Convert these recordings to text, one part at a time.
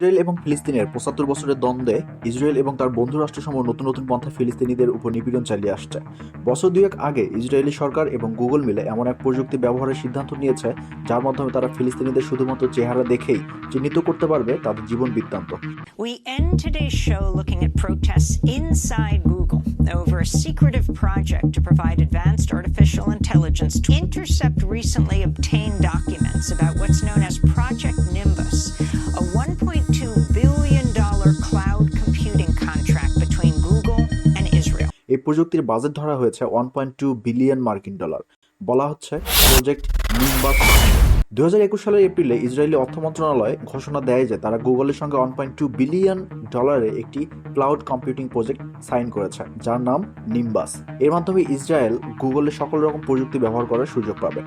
Israel এবং ফিলিস্তিনের পঁচাত্তর বছরের দ্বন্দ্বে ইসরায়েল এবং তার বন্ধু রাষ্ট্রসমূহ নতুন নতুন পন্থা ফিলিস্তিনিদের উপর নিপীড়ন চালিয়ে আসছে। বছর দুয়েক আগে ইসরায়েলি সরকার এবং গুগল মিলে এমন এক প্রযুক্তি ব্যবহারের সিদ্ধান্ত নিয়েছে যার মাধ্যমে তারা ফিলিস্তিনিদের শুধুমাত্র চেহারা দেখেই চিহ্নিত করতে পারবে তাদের জীবন বৃত্তান্ত। Inside over a secretive project to provide advanced artificial intelligence to intercept recently obtained documents about what's known as Project Nimbus, প্রযুক্তির বাজেট ধরা হয়েছে ওয়ান পয়েন্ট টু বিলিয়ন মার্কিন ডলার বলা হচ্ছে প্রজেক্ট নিম্বাস দু হাজার একুশ সালের এপ্রিলে ইসরায়েলি অর্থ মন্ত্রণালয় ঘোষণা দেয় যে তারা গুগলের সঙ্গে ওয়ান পয়েন্ট টু বিলিয়ন ডলারের একটি ক্লাউড কম্পিউটিং প্রজেক্ট সাইন করেছে, যার নাম নিম্বাস এর মাধ্যমে ইসরায়েল গুগলের সকল রকম প্রযুক্তি ব্যবহার করার সুযোগ পাবে।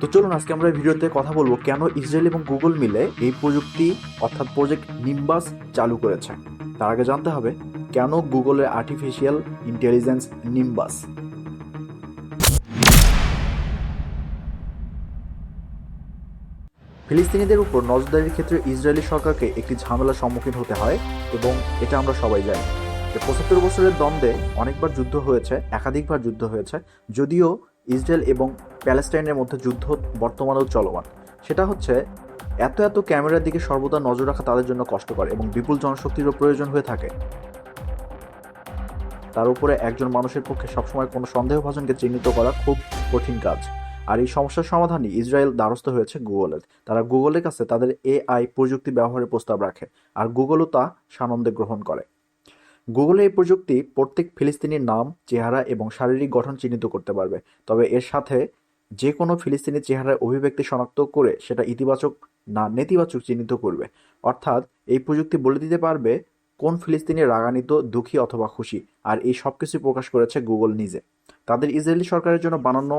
তো চলুন আজকে আমরা এই ভিডিওতে কথা বলব কেন ইসরায়েল এবং গুগল মিলে এই প্রযুক্তি অর্থাৎ প্রজেক্ট নিম্বাস চালু করেছে। তার আগে জানতে হবে কেন গুগলের আর্টিফিশিয়াল ইন্টেলিজেন্স নিম্বাস ফিলিস্তিনিদের উপর নজরদারির ক্ষেত্রে ইসরায়েলি সরকারকে একটি ঝামেলার সম্মুখীন হতে হয়, এবং এটা আমরা সবাই জানি। পঁচাত্তর বছরের দ্বন্দ্বে অনেকবার যুদ্ধ হয়েছে, একাধিকবার যুদ্ধ হয়েছে, যদিও ইসরায়েল এবং প্যালেস্টাইনের মধ্যে যুদ্ধ বর্তমানেও চলমান। সেটা হচ্ছে, এত এত ক্যামেরার দিকে সর্বদা নজর রাখা তাদের জন্য কষ্টকর এবং বিপুল জনশক্তিরও প্রয়োজন হয়ে থাকে। তার উপরে একজন মানুষের পক্ষে সবসময় কোনো সন্দেহভাজনকে চিহ্নিত করা খুব কঠিন কাজ। আর এই সমস্যার সমাধানই ইসরায়েল দ্বারস্থ হয়েছে গুগলের তারা গুগলের কাছে তাদের এআই প্রযুক্তি ব্যবহারের প্রস্তাব রাখে, আর গুগলও তা সানন্দে গ্রহণ করে। গুগলের এই প্রযুক্তি প্রত্যেক ফিলিস্তিনির নাম, চেহারা এবং শারীরিক গঠন চিহ্নিত করতে পারবে। তবে এর সাথে যে কোনো ফিলিস্তিনি চেহারার অভিব্যক্তি শনাক্ত করে সেটা ইতিবাচক না নেতিবাচক চিহ্নিত করবে। অর্থাৎ এই প্রযুক্তি বলে দিতে পারবে কোন ফিলিস্তিনি রাগান্বিত, দুঃখী অথবা খুশি? আর এই সব কিছু প্রকাশ করেছে গুগল নিজে। তাদের ইসরায়েলি সরকারের জন্য বানানো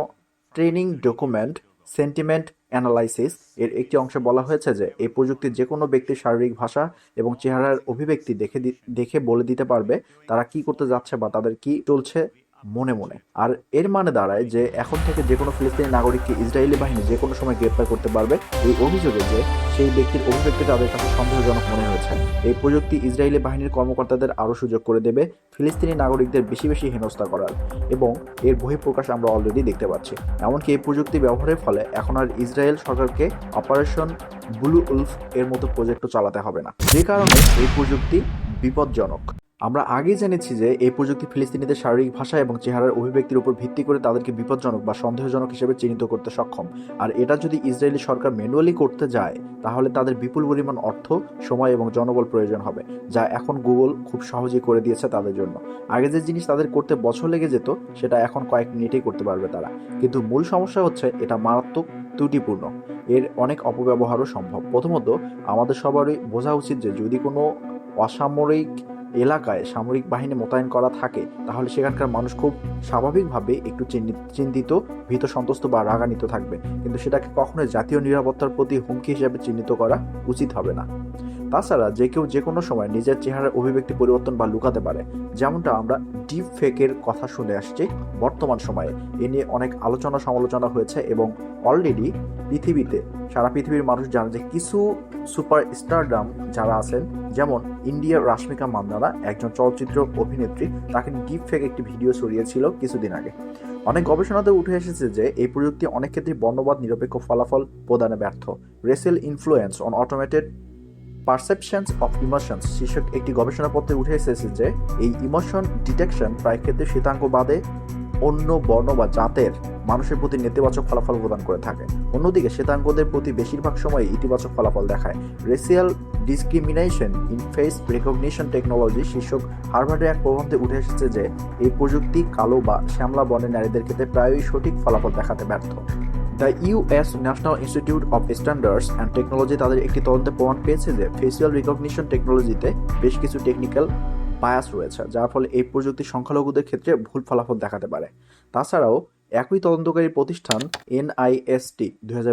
ট্রেনিং ডকুমেন্ট, সেন্টিমেন্ট অ্যানালাইসিস, এর একটি অংশে বলা হয়েছে যে, এই প্রযুক্তি যে কোনো ব্যক্তির শারীরিক ভাষা এবং চেহারার অভিব্যক্তি দেখে দেখে বলে দিতে পারবে তারা কি করতে যাচ্ছে বা তাদের কি চলছে। মনে মনে। আর এর মানে দাঁড়ায় যে এখন থেকে যে কোনো ফিলিস্তিনি নাগরিককে ইসরায়েলি বাহিনী যে কোনো সময় গ্রেপ্তার করতে পারবে, এই অভিযোগে যে সেই ব্যক্তির অভিব্যক্তি তাদের কাছে সন্দেহজনক মনে হয়েছে। এই প্রযুক্তি ইসরায়েলি বাহিনীর কর্মকর্তাদের আরও সুযোগ করে দেবে ফিলিস্তিনি নাগরিকদের বেশি বেশি হেনস্থা করার। এবং এর বহিঃপ্রকাশ আমরা অলরেডি দেখতে পাচ্ছি। এমনকি এই প্রযুক্তি ব্যবহারের ফলে এখন আর ইসরায়েল সরকারকে অপারেশন ব্লু উলফ এর মতো প্রজেক্টও চালাতে হবে না। যে কারণে এই প্রযুক্তি বিপজ্জনক। আমরা আগেই জেনেছি যে এই প্রযুক্তি ফিলিস্তিনিদের শারীরিক ভাষা এবং চেহারার অভিব্যক্তির উপর ভিত্তি করে তাদেরকে বিপজ্জনক বা সন্দেহজনক হিসেবে চিহ্নিত করতে সক্ষম। আর এটা যদি ইসরায়েলি সরকার ম্যানুয়ালি করতে যায়, তাহলে তাদের বিপুল পরিমাণ অর্থ, সময় এবং জনবল প্রয়োজন হবে, যা এখন গুগল খুব সহজেই করে দিয়েছে তাদের জন্য। আগে যে জিনিস তাদের করতে বছর লেগে যেত, সেটা এখন কয়েক মিনিটেই করতে পারবে তারা। কিন্তু মূল সমস্যা হচ্ছে, এটা মারাত্মক ত্রুটিপূর্ণ। এর অনেক অপব্যবহারও সম্ভব। প্রথমত, আমাদের সবারই বোঝা উচিত যে যদি কোনো অসামরিক এলাকায় সামরিক বাহিনী মোতায়েন করা থাকে, তাহলে সেখানকার মানুষ খুব স্বাভাবিকভাবে একটু চিন্তিত, ভীত, সন্তুষ্ট বা রাগান্বিত থাকবে। কিন্তু সেটাকে কখনোই জাতীয় নিরাপত্তার প্রতি হুমকি হিসেবে চিহ্নিত করা উচিত হবে না। তাছাড়া যে কেউ যে কোনো সময় নিজের চেহারার অভিব্যক্তি পরিবর্তন বা লুকাতে পারে, যেমনটা আমরা ডিপ ফেকের কথা শুনে আসছি বর্তমান সময়ে। এ নিয়ে অনেক আলোচনা সমালোচনা হয়েছে এবং অলরেডি পৃথিবীতে, সারা পৃথিবীর মানুষ জানে যে কিছু সুপার স্টারডাম যারা আছেন, যেমন ইন্ডিয়ার রাশ্মিকা মান্দানা একজন চলচ্চিত্র অভিনেত্রী, তাকে ডিপ ফেক একটি ভিডিও ছড়িয়েছিল কিছুদিন আগে। অনেক গবেষণাতে উঠে এসেছে যে এই প্রযুক্তি অনেক ক্ষেত্রে বর্ণবাদ, নিরপেক্ষ ফলাফল প্রদানে ব্যর্থ। Racial influence on automated perceptions of emotions শীর্ষক একটি গবেষণাপত্রে উঠে এসেছে যে, এই ইমোশন ডিটেকশন প্রায় ক্ষেত্রে শ্বেতাঙ্গবাদে অন্য বর্ণ বা জাতের মানুষের প্রতি নেতিবাচক ফলাফল প্রদান করে থাকে। অন্যদিকে, শ্বেতাঙ্গদের প্রতি বেশিরভাগ সময় ইতিবাচক ফলাফল দেখায়। Racial discrimination in face recognition technology শীর্ষক হার্ভার্ডের এক প্রবন্ধে উঠে এসেছে যে, এই প্রযুক্তি কালো বা শ্যামলা বর্ণের নারীদের ক্ষেত্রে প্রায়ই সঠিক ফলাফল দেখাতে ব্যর্থ। The US National Institute of Standards and Technology তাদের একটি তদন্তে প্রমাণ পেয়েছে যে ফেসিয়াল রিকগনিশন টেকনোলজিতে বেশ কিছু টেকনিক্যাল বায়াস রয়েছে, যার ফলে এই প্রযুক্তি সংখ্যালঘুদের ক্ষেত্রে ভুল ফলাফল দেখাতে পারে। তাছাড়াও একই তদন্তকারী প্রতিষ্ঠান এনআইএসটি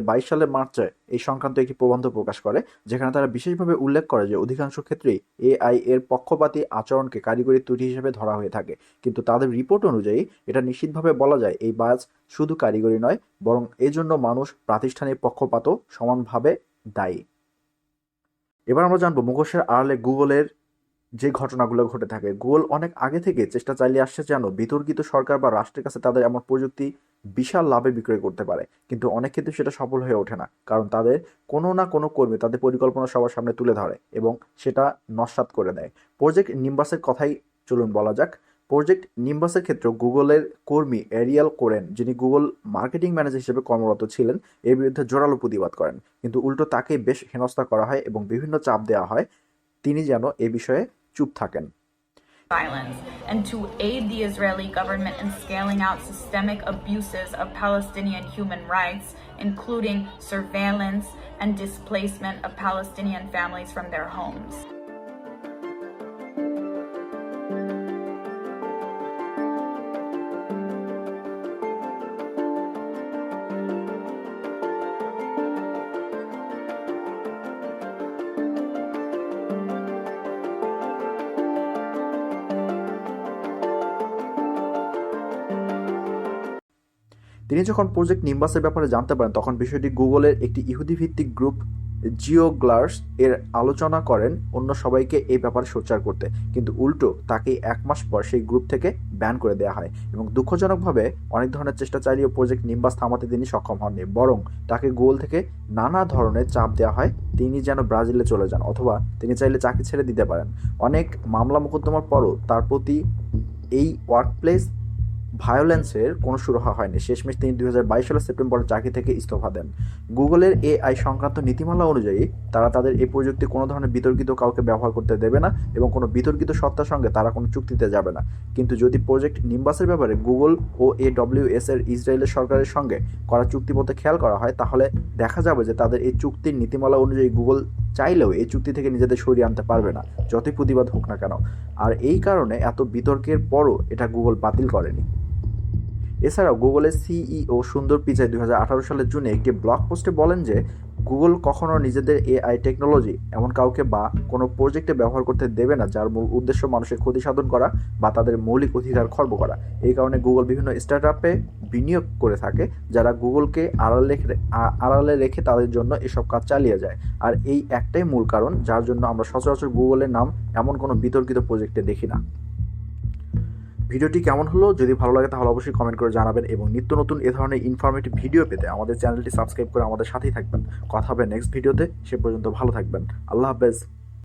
বাইশ সালের মার্চে এই সংক্রান্ত একটি প্রবন্ধ প্রকাশ করে, যেখানে তারা বিশেষভাবে উল্লেখ করে যে অধিকাংশ ক্ষেত্রেই এআই এর পক্ষপাতী আচরণকে কারিগরি ত্রুটি হিসেবে ধরা হয়ে থাকে। কিন্তু তাদের রিপোর্ট অনুযায়ী এটা নিশ্চিতভাবে বলা যায় এই বায়াস শুধু কারিগরি নয়, বরং এজন্য মানুষ প্রাতিষ্ঠানিক পক্ষপাতও সমানভাবে দায়ী। এবার আমরা জানব মুখোশের আড়ালে গুগলের যে ঘটনাগুলো ঘটে থাকে, গুগল অনেক আগে থেকে চেষ্টা চালিয়ে আসছে যেন বিতর্কিত সরকার বা রাষ্ট্রের কাছে তাদের এমন প্রযুক্তি বিশাল লাভে বিক্রয় করতে পারে। কিন্তু অনেক ক্ষেত্রে সেটা সফল হয়ে ওঠে না, কারণ তাদের কোনো না কোনো কর্মী তাদের পরিকল্পনা সবার সামনে তুলে ধরে এবং সেটা নস্বাত করে দেয় প্রজেক্ট নিম্বাসের কথাই চলুন বলা যাক। প্রজেক্ট নিম্বাসের ক্ষেত্রে গুগলের কর্মী এরিয়াল কোরেন যিনি গুগল মার্কেটিং ম্যানেজার হিসেবে কর্মরত ছিলেন, এর বিরুদ্ধে জোরালো প্রতিবাদ করেন। কিন্তু উল্টো তাকে বেশ হেনস্থা করা হয় এবং বিভিন্ন চাপ দেওয়া হয়। তিনি যেন এ বিষয়ে চুপ থাকেন violence and to aid the Israeli government in scaling out systemic abuses of Palestinian human rights, including surveillance and displacement of Palestinian families from their homes. তিনি যখন প্রজেক্ট নিম্বাসের ব্যাপারে জানতে পারেন, তখন বিষয়টি গুগলের একটি ইহুদি ভিত্তিক গ্রুপ জিওগ্লার্স এর আলোচনা করেন অন্য সবাইকে এই ব্যাপারে সোচ্চার করতে। কিন্তু উল্টো তাকে এক মাস পর সেই গ্রুপ থেকে ব্যান করে দেওয়া হয় এবং দুঃখজনকভাবে অনেক ধরনের চেষ্টা চালিয়েও প্রজেক্ট নিম্বাস থামাতে তিনি সক্ষম হননি। বরং তাকে গুগল থেকে নানা ধরনের চাপ দেওয়া হয়। তিনি যেন ব্রাজিলে চলে যান অথবা তিনি চাইলে চাকরি ছেড়ে দিতে পারেন। অনেক মামলা মোকদ্দমার পরও তার প্রতি এই ওয়ার্কপ্লেস ভায়োলেন্সের কোনো সুরাহা হয়নি। শেষমেশ তিনি দুই হাজার বাইশ সালের সেপ্টেম্বরে চাকরি থেকে ইস্তফা দেন। গুগলের এআই সংক্রান্ত নীতিমালা অনুযায়ী, তারা তাদের এই প্রযুক্তি কোনো ধরনের বিতর্কিত কাউকে ব্যবহার করতে দেবে না এবং কোনো বিতর্কিত সত্তার সঙ্গে তারা কোনো চুক্তিতে যাবে না। কিন্তু যদি প্রজেক্ট নিম্বাসের ব্যাপারে গুগল ও এ এস এর ইসরায়েলের সরকারের সঙ্গে করা চুক্তিপথে খেয়াল করা হয়, তাহলে দেখা যাবে যে তাদের এই চুক্তির নীতিমালা অনুযায়ী গুগল চাইলেও এই চুক্তি থেকে নিজেদের সরিয়ে আনতে পারবে না, যতই প্রতিবাদ হোক না কেন। আর এই কারণে এত বিতর্কের পরও এটা গুগল বাতিল করেনি। এছাড়াও গুগলের সিইও সুন্দর পিচাই দু হাজার আঠারো সালের জুনে একটি ব্লগ পোস্টে বলেন যে গুগল কখনো নিজেদের এআই টেকনোলজি এমন কাউকে বা কোনো প্রজেক্টে ব্যবহার করতে দেবে না, যার মূল উদ্দেশ্য মানুষের ক্ষতি সাধন করা বা তাদের মৌলিক অধিকার খর্ব করা। এই কারণে গুগল বিভিন্ন স্টার্ট আপে বিনিয়োগ করে থাকে, যারা গুগলকে আড়ালে আড়ালে রেখে তাদের জন্য এসব কাজ চালিয়ে যায়। আর এই একটাই মূল কারণ, যার জন্য আমরা সচরাচর গুগলের নাম এমন কোনো বিতর্কিত প্রজেক্টে দেখি না। ভিডিওটি কেমন হলো? যদি ভালো লাগে তাহলে অবশ্যই কমেন্ট করে জানাবেন এবং নিত্য নতুন এ ধরনের ইনফরমেটিভ ভিডিও পেতে আমাদের চ্যানেলটি সাবস্ক্রাইব করে আমাদের সাথেই থাকবেন। কথা হবে নেক্সট ভিডিওতে সে পর্যন্ত ভালো থাকবেন। আল্লাহ হাফেজ।